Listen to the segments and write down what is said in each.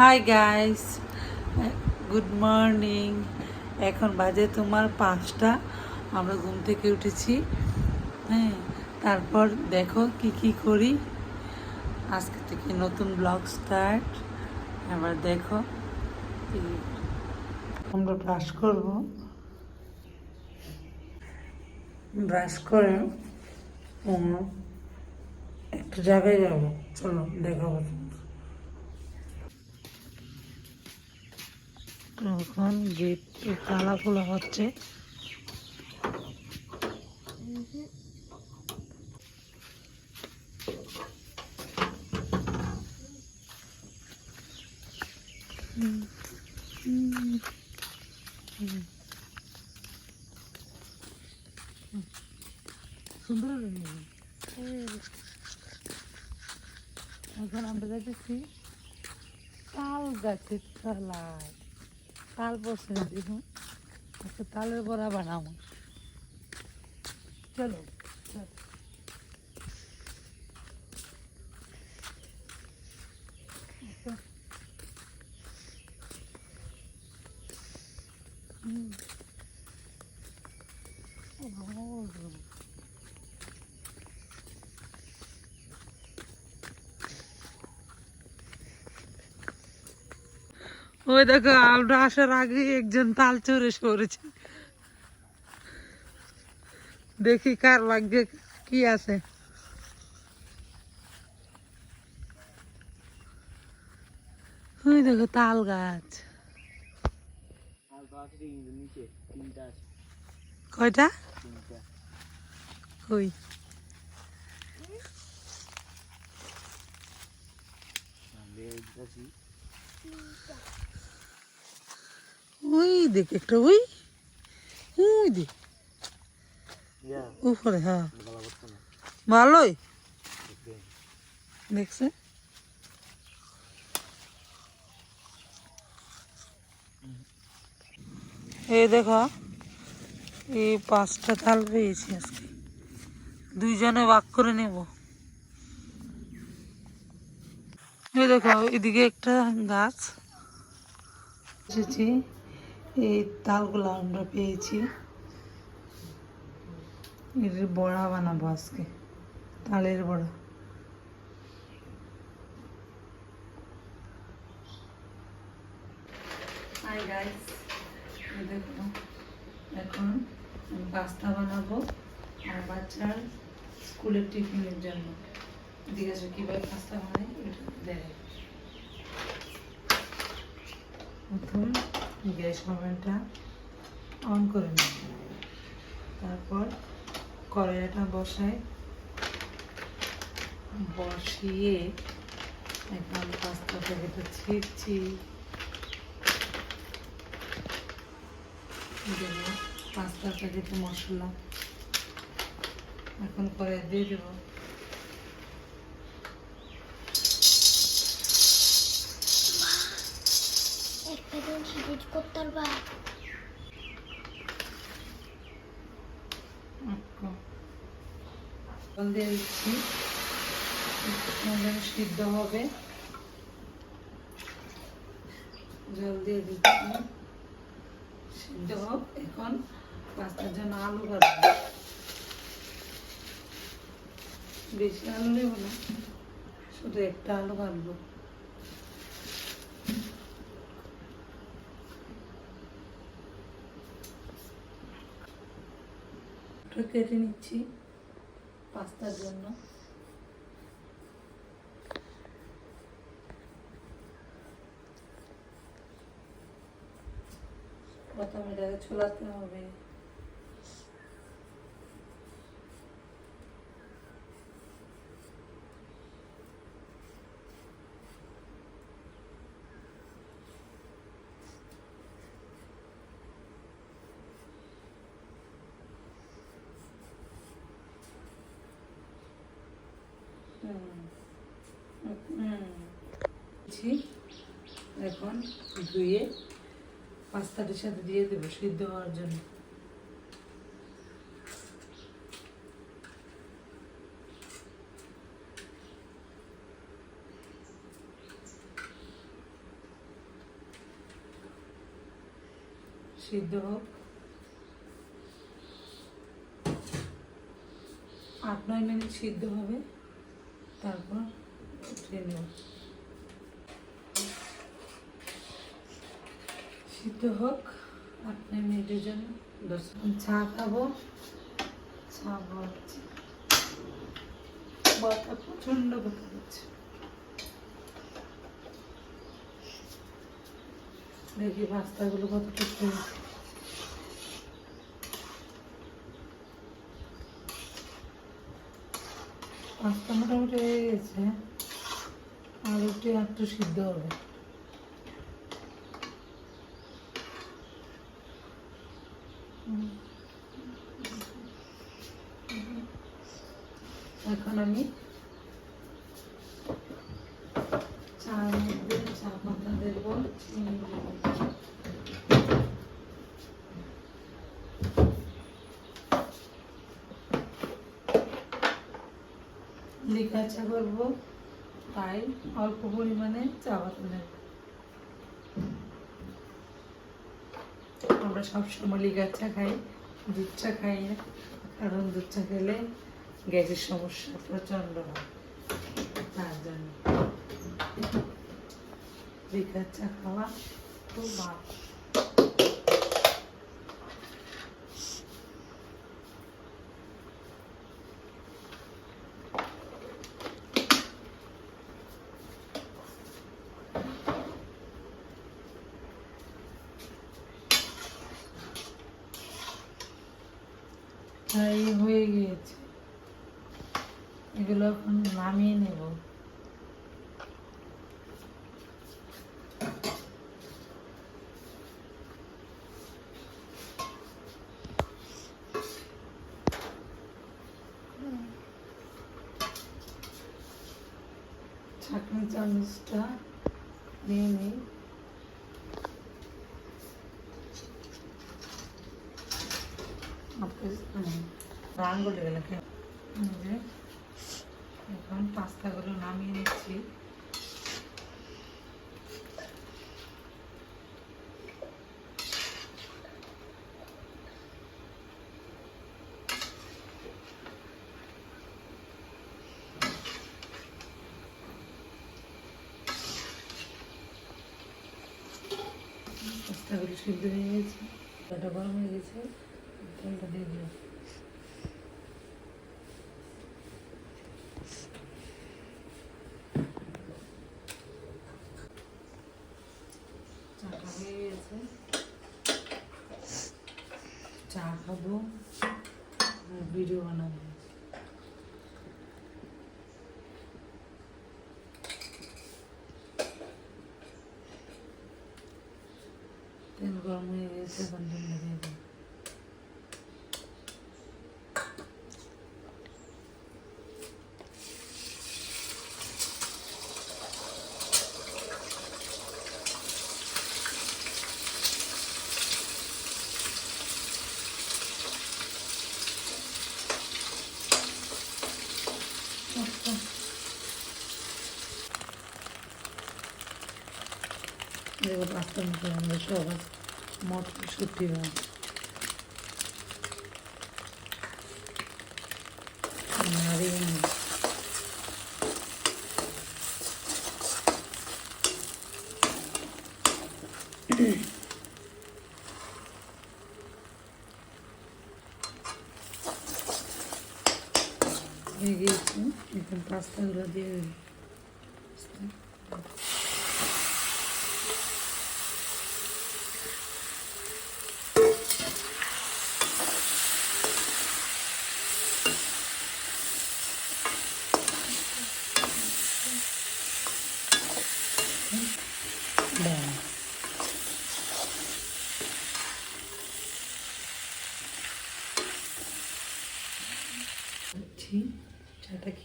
Hi guys good morning এখন বাজে তোমার পাঁচটা। আমরা ঘুম থেকে উঠেছি। হ্যাঁ তারপর দেখো কি কি করি। আজকে থেকে নতুন ব্লগ স্টার্ট এবার দেখো আমরা ব্রাশ করব। ব্রাশ করে একটু জায়গায় যাব। চলো দেখাবো তোমাকে। তো এখন গেট তালা খোলা হচ্ছে। সুন্দর এখন আমরা যাচ্ছি তাল গাছের তলায়। তাল বসে দেখুন। একটা তালের বড়া বানাবো। চলো চলো। হুম। ও বাবা, ওই দেখো আমরা আসার আগে একজন তাল চড়ে সরেছে দেখি কার ভাগ্যে কি আছে। ওই দেখো, তাল গাছ। কয়টা? কই? আমি দিতেছি ওই দেখ একটা ওই ওই দেখ। উপরে হ্যাঁ। ভালোই। দেখছে? এই দেখো এই পাঁচটা তাল পেয়েছি আজকে। দুইজনে ভাগ করে নেব। এই দেখো এদিকে একটা গাছ। এসেছি। এই তালগুলো আমরা পেয়েছি। এর বড়া বানাবো আজকে তালের বড়া। হাই গাইস দেখুন এখন পাস্তা বানাবো আর বাচ্চার স্কুলের টিফিনের জন্য। আসো কীভাবে পাস্তা বানাই এটা দেখে। প্রথম গ্যাস ওভেনটা অন করে নিই। তারপর কড়াইটা বসাই। বসিয়ে এখন পাস্তা প্যাকেটটা দেব পাঁচটা প্যাকেটে মশলা, এখন করে দিয়ে দেব। সিরিজ করতে পারবা? জল দিয়ে সিদ্ধ হবে। জল দিয়ে দিচ্ছি। সিদ্ধ হোক, এখন পাস্তার জন্য আলু কাটবো বেশি আলু নেব না, শুধু একটা আলু কাটবো একটু কেটে নিচ্ছি পাস্তার জন্য। প্রথমে এটাকে ছোলাতে হবে। ধুয়ে পাস্তাটির সাথে দিয়ে দেবো সিদ্ধ হওয়ার জন্য। সিদ্ধ হোক। আট নয় মিনিট সিদ্ধ হবে, তারপর ট্রেন সিদ্ধ হোক আট নয় মিনিটের জন্য চা খাব। চা খাওয়াচ্ছি। বাতা প্রচণ্ড ব্যথা করছে দেখি পাস্তাগুলো কত করতে পাস্তা মোটামুটি হয়ে গেছে। আর একটু একটু সিদ্ধ হবে হুম। এখন আমি। চার মধ্যে চা দেবো। করব, তাই অল্প পরিমাণে চা পাতা নেব আমরা সবসময় লিকার চা খাই, দুধ চা খাই না, কারণ দুধ চা খেলে গ্যাসের সমস্যা প্রচণ্ড হয় তার জন্য লিকার চা খাওয়া খুব ভালো তাই হয়ে গিয়েছে এগুলো এখন নামিয়ে নেব ছাঁকনি চামচটা নিয়ে নিই রাঙ্গুলি গেলে যে এখন পাস্তাগুলো নামিয়ে নিচ্ছি পাস্তাগুলো সিদ্ধ হয়ে গেছে। গরম হয়ে গেছে। তেলটা দিয়ে দিও চাটা হয়ে গেছে চা খাব আর ভিডিও বানাবো তেল গরম হয়ে গেছে বন্ধন দিয়ে দেবো দেখো পাঁচটা মতো আমরা সবাই মটরশুটি হয় নারিয়ে নিই। হয়ে গিয়েছে এখন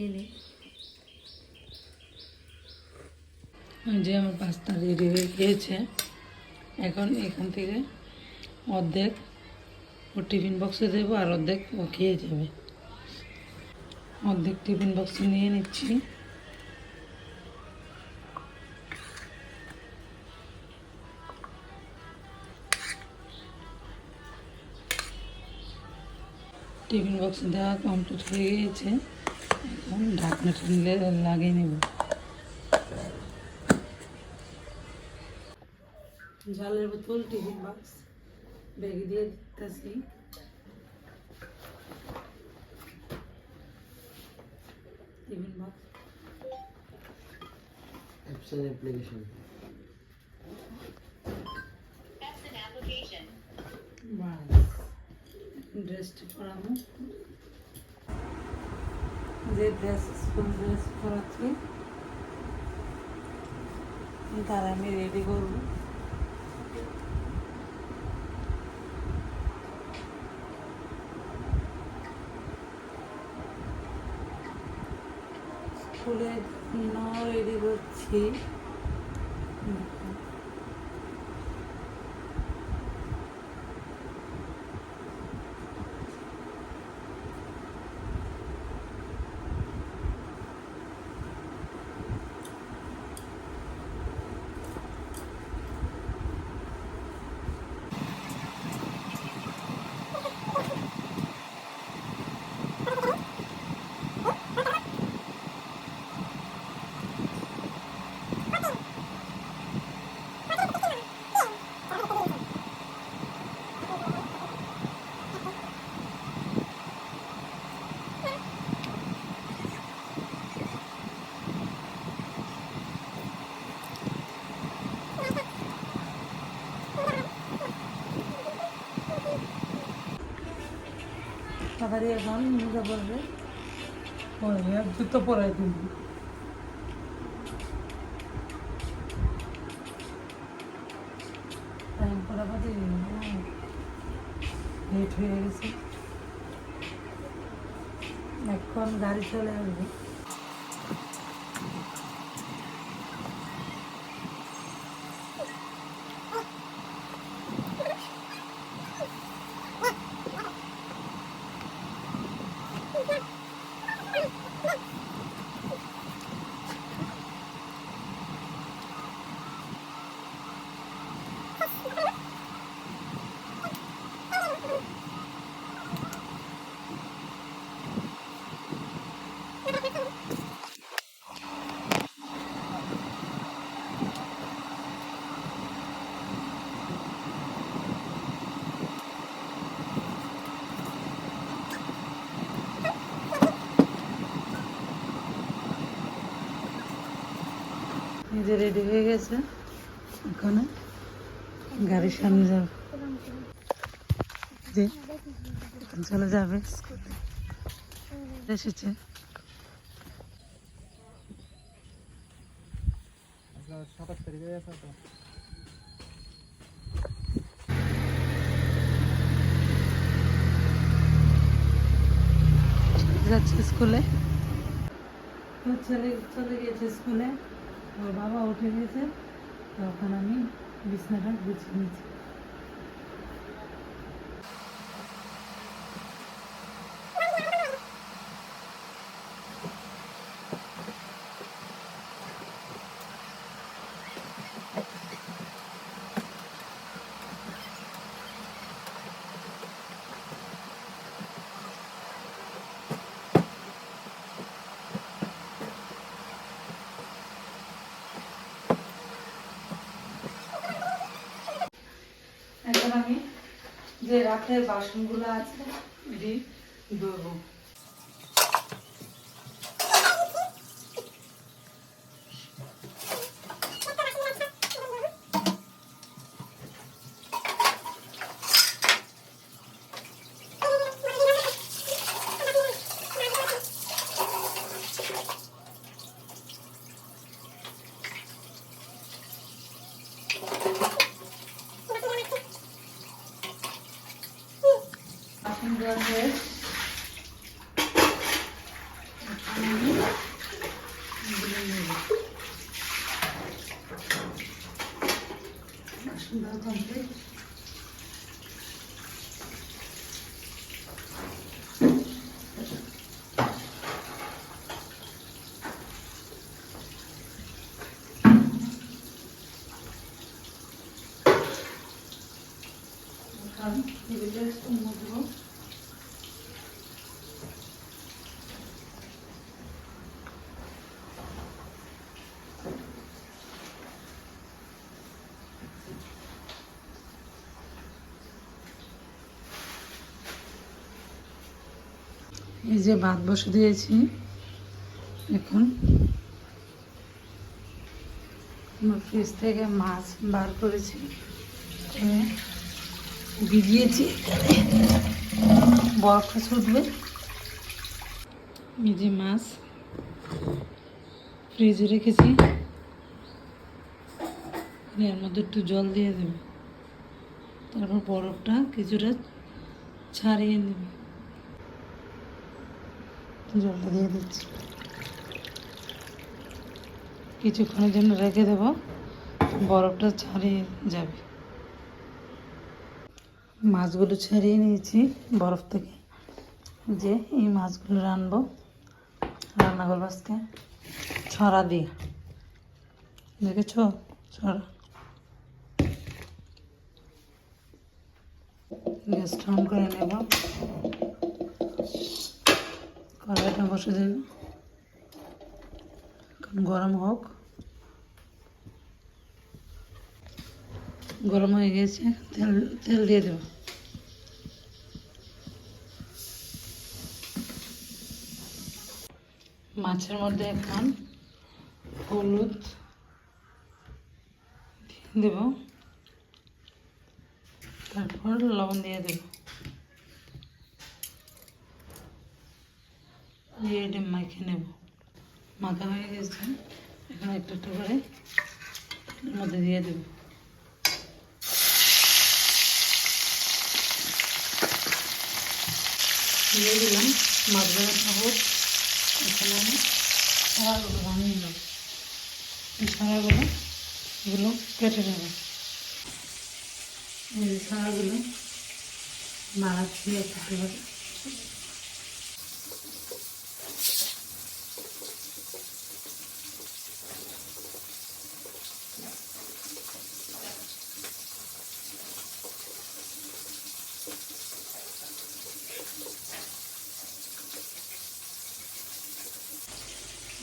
গেলে যে আমার পাস্তা রেডি হয়ে গিয়েছে। এখন এখান থেকে অর্ধেক ও টিফিন বক্সে দেবো আর অর্ধেক ও খেয়ে যাবে। অর্ধেক টিফিন বক্সে নিয়ে নিচ্ছি। টিফিন বক্সে দেওয়া কমপ্লিট হয়ে গিয়েছে। এখন ঢাকনাটা নিলে লাগিয়ে নেব জলের বোতল টিফিন বক্স ব্যাগে দিয়ে দিতেছি। Tiffin box. Epson application. ড্রেসটা পরাবো। যে ড্রেস স্কুল ড্রেস পরাচ্ছি। তার আমি রেডি করব। জন্য রেডি করছি। তাড়াতাড়ি এখন মোজা পরবে পরে আর জুতো পরাই দিব পরা বাদে লেট হয়ে গেছে। এখন গাড়ি চলে আসবে। নিজে রেডি হয়ে গেছে, এখানে গাড়ির সামনে যাবে। যে চলে যাবে। এসেছে। যাচ্ছে স্কুলে। ছেলে চলে গেছে স্কুলে। ওর বাবা উঠে গেছে তখন আমি বিছনাটা গুছিয়ে নিয়েছি এখন আমি রাতের বাসনগুলো আছে এটি ধরবো বাসন ধোয়া হয়ে এখন আমি এগুলো নেব। বাসন ধোয়া কমপ্লিট এখন টেবিলটা একটু মুছবো এই যে ভাত বসে দিয়েছি। এখন ফ্রিজ থেকে মাছ বার করেছি। করে ভিজিয়েছি। বরফটা ছুটবে এই যে মাছ ফ্রিজে রেখেছি। এর মধ্যে একটু জল দিয়ে দেবে। তারপর বরফটা কিছুটা ছাড়িয়ে নেবে। জলটা দিয়ে দিচ্ছি। কিছুক্ষণের জন্য রেখে দেবো, বরফটা ছাড়িয়ে যাবে। মাছগুলো ছাড়িয়ে নিয়েছি বরফ থেকে। যে এই মাছগুলো রানবো, রান্না করব আজকে। ছড়া দিয়ে। দেখেছ? ছড়া। গ্যাসটা অন করে নেব। কড়াইটা বসে এখন গরম হোক। গরম হয়ে গেছে, তেল তেল দিয়ে দেব। মাছের মধ্যে এখন হলুদ দিয়ে দেব। তারপর লবণ দিয়ে দেব। দিয়ে মাখিয়ে নেব। মাখা হয়ে গেছে। এখন একটু একটু করে মধ্যে দিয়ে দেব। দিয়ে দিলাম। মাছ ভাজা হোক। এখানে আমি ছাড়াগুলো বানিয়ে নেব। এই ছাড়াগুলো এগুলো কেটে নেব। এই যে ছাড়াগুলো নাড়াচ্ছি একটু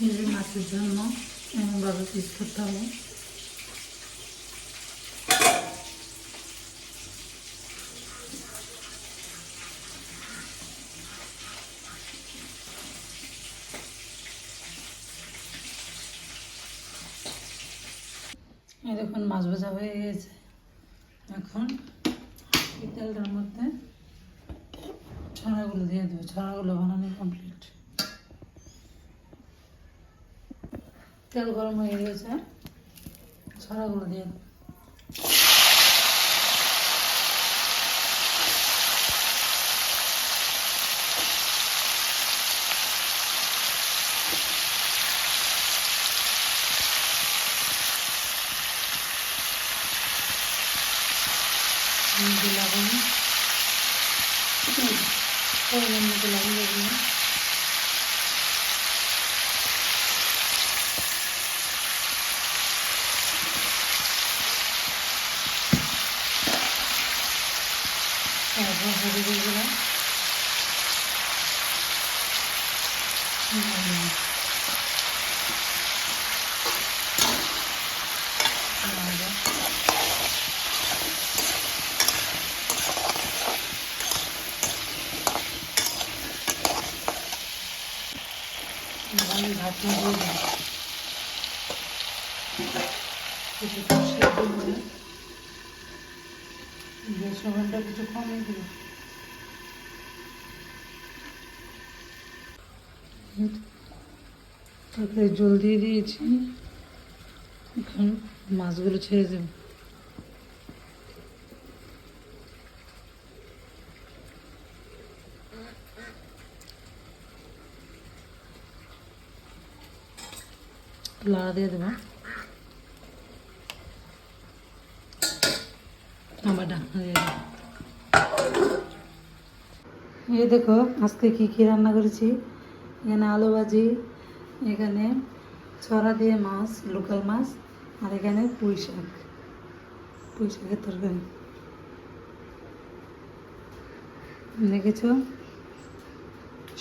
এই যে মাছের জন্য এমনভাবে পিস করতে হবে। দেখুন, মাছ ভাজা হয়ে গেছে। এখন তেলটার মধ্যে ছড়াগুলো দিয়ে দেবো। ছড়াগুলো বানানো কমপ্লিট তেল গরম হয়ে গেছে ছড়াগুলো দিয়ে দেবো মধ্যে লাগানো ফোড়নের মধ্যে লাগিয়ে দিলাম তারপর হলুদ দিয়ে দিলাম লবণ। লবণ। আমি ঢাকনা দিয়ে দিই কিছুক্ষণ সেদ্ধ করে গ্যাস ওভেনটা কিছু কমিয়ে দিল তারপরে জল দিয়ে দিয়েছি। এখন মাছগুলো ছেড়ে দেব। লাড়া দিয়ে দেবো। আবার ঢাকনা দিয়ে দেবো। এই দেখো, আজকে কি কি রান্না করেছি? এখানে আলু ভাজি, এখানে ছড়া দিয়ে মাছ, লোকাল মাছ, আর এখানে পুঁই শাক। পুঁই শাকের তরকারি। দেখেছ?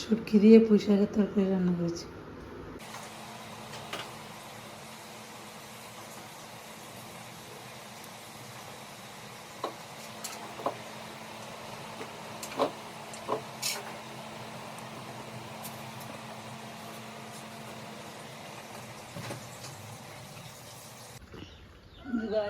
শুটকি দিয়ে পুঁই শাকের তরকারি রান্না করেছি।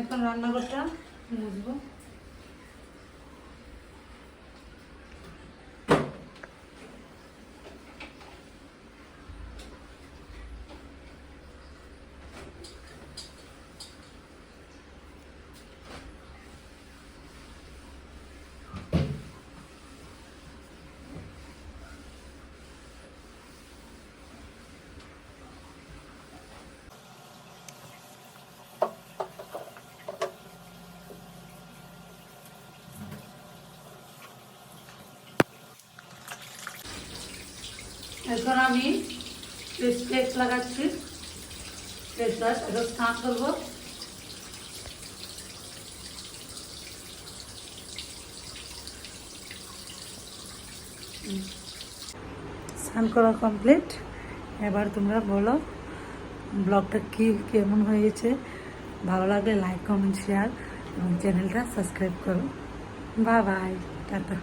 এখন রান্নাঘরটা মুছবো। এখন আমি পেস্ট লাগাচ্ছি। পেস্ট এখন স্নান করব। স্নান করা কমপ্লিট এবার তোমরা বলো, ব্লগটা কি, কেমন হয়েছে? ভালো লাগলে লাইক কমেন্ট শেয়ার এবং চ্যানেলটা সাবস্ক্রাইব করো। বা বাই টাটা।